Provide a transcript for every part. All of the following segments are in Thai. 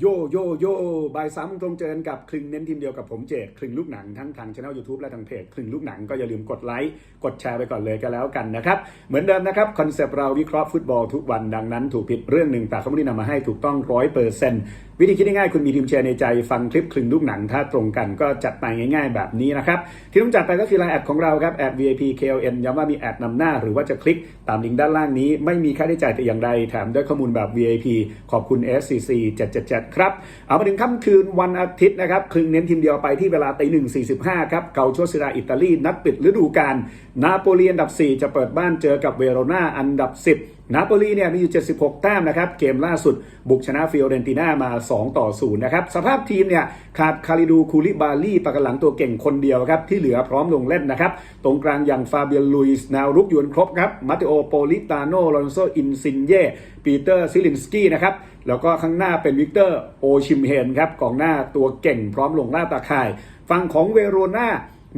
โยโยโยบ่ายสามโมงตรงเจอกันกับคลึงเน้นทีมเดียวกับผมเจดคลึงลูกหนังทั้งทางช่องยูทูบและทางเพจคลึงลูกหนังก็อย่าลืมกดไลค์กดแชร์ไปก่อนเลยก็แล้วกันนะครับ เหมือนเดิมนะครับ คอนเซปต์เราวิเคราะห์ฟุตบอลทุกวันดังนั้น ถูกผิดเรื่องหนึ่งแต่เขาไม่ได้นำมาให้ถูกต้องร้อยเปอร์เซ็นต์วิธีคิดง่ายๆคุณมีทีมเชียร์ในใจฟังคลิปคลึงลูกหนัง ถ้าตรงกันก็จัดไปง่าย ๆ แบบนี้นะครับ ที่ต้องจัดไปก็คือไลน์แอดของเราครับแอด VIP KLN ย้ำว่ามีแอดนำหน้า หรือว่าจะคลิกตามลิงก์ด้านล่างนี้ ไม่มีค่าใช้จ่ายแต่อย่างใดแถมด้วยข้อมูลแบบ VIP ขอบคุณ SCC 777 ครับ เอามาถึงค่ำคืนวันอาทิตย์นะครับคลึงเน้นทีมเดียวไปที่เวลาตีหนึ่งสี่สิบห้าครับเกาโชซิราอิตาลีนัดปิดฤดูกาลนาโปลีอันดับ 4 จะเปิดบ้านเจอกับเวโรนาอันดับ 10นาโปลีเนี่ยมีอยู่ 76 แต้มนะครับ เกมล่าสุดบุกชนะฟิโอเรนติน่ามา 2 ต่อ 0 นะครับ สภาพทีมเนี่ยขาดคาริดูคูลิบาลีปากหลังตัวเก่งคนเดียวครับ ที่เหลือพร้อมลงเล่นนะครับ ตรงกลางอย่างฟาเบียนลุยส์แนวรุกยวนครบครับมาเตโอโปลิตาโนลอนโซอินซินเย่ปีเตอร์ซิลินสกี้นะครับแล้วก็ข้างหน้าเป็นวิกเตอร์โอชิมเฮนครับกองหน้าตัวเก่งพร้อมลงล่าตาข่าย ฝั่งของเวโรนา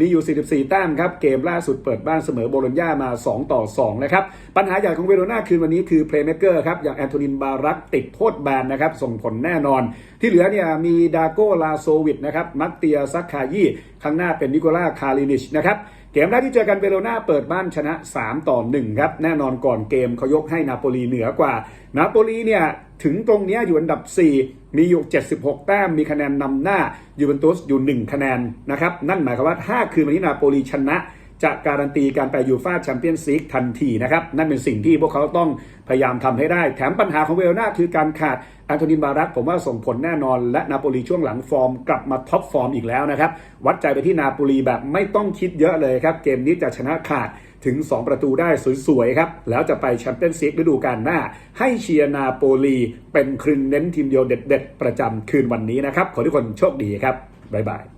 มีอยู่ 44 แต้มครับ เกมล่าสุดเปิดบ้านเสมอโบโลญญามา 2 ต่อ 2 นะครับ ปัญหาใหญ่ของเวโรนาคืนวันนี้คือเพลย์เมเกอร์ครับ อย่างแอนโทนินบารักติดโทษแบนนะครับ ส่งผลแน่นอน ที่เหลือเนี่ยมีดาโกลาโซวิดนะครับ มัตเตียซักคายี่ข้างหน้าเป็นนิโคล่าคารินิชนะครับเกมแรกที่เจอกันเวโรนาเปิดบ้านชนะ 3 ต่อ 1 ครับ แน่นอนก่อนเกมเขายกให้นาโปลีเหนือกว่า นาโปลีเนี่ย ถึงตรงนี้อยู่อันดับ 4 มีอยู่ 76 แต้มมีคะแนนนำหน้ายูเวนตุสอยู่ 1 คะแนนนะครับ นั่นหมายความว่าถ้าคืนวันนี้นาโปลีชนะ จะการันตีการไปยูฟาแชมเปี้ยนส์ลีกทันทีนะครับ นั่นเป็นสิ่งที่พวกเขาต้องพยายามทำให้ได้ แถมปัญหาของเวโรนาคือการขาดอันโทนินบารักผมว่าส่งผลแน่นอน และนาโปลีช่วงหลังฟอร์มกลับมาท็อปฟอร์มอีกแล้วนะครับ วัดใจไปที่นาโปลีแบบไม่ต้องคิดเยอะเลยครับ เกมนี้จะชนะขาดถึง 2 ประตูได้สวยๆครับ แล้วจะไปแชมเปี้ยนส์ลีกฤดูกาลหน้า ให้เชียร์นาโปลีเป็นครึ่งเน้นทีมเดียวเด็ด ๆ ประจำคืนวันนี้นะครับ ขอทุกคนโชคดีครับบ๊ายบาย